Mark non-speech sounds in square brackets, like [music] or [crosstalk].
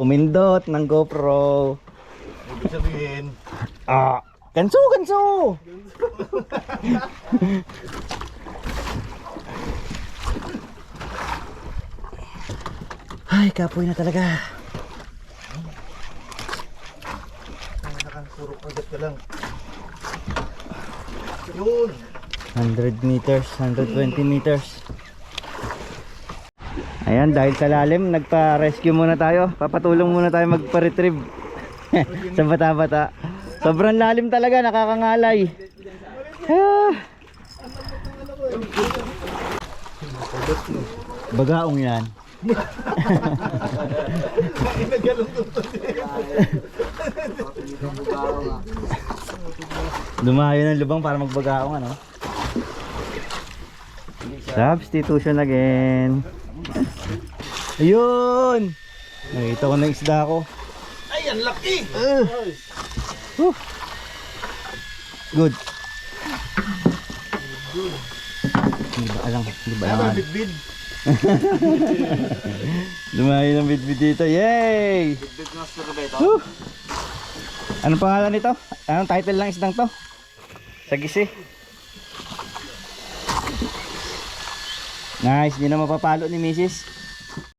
Pumindot ng GoPro. Ibig sabihin, Ah, kanso, kanso. Ay, kapoy na talaga. nakapuro agad ka lang. Yun. 100 meters, 120 meters. Ayan, dahil sa lalim, nagpa-rescue muna tayo. Papatulong muna tayo magpa-retrieve [laughs] sa bata-bata. Sobrang lalim talaga, nakakangalay. Ah. Bagaong yan. [laughs] Dumayo ng lubang para magbagaong ano. Substitution again. Ayun! Nakita ko na yung isda ko. Ay, ang laki! Uh. Whew. Good. Hindi ba alam? Hindi ba alam? bitbit. [laughs] Dumayo ng bitbit dito. Yay! Bitbit master ito? Whew. Anong pangalan nito? Anong title ng isdang to? Sagisi. Nice, hindi na mapapalo ni Mrs.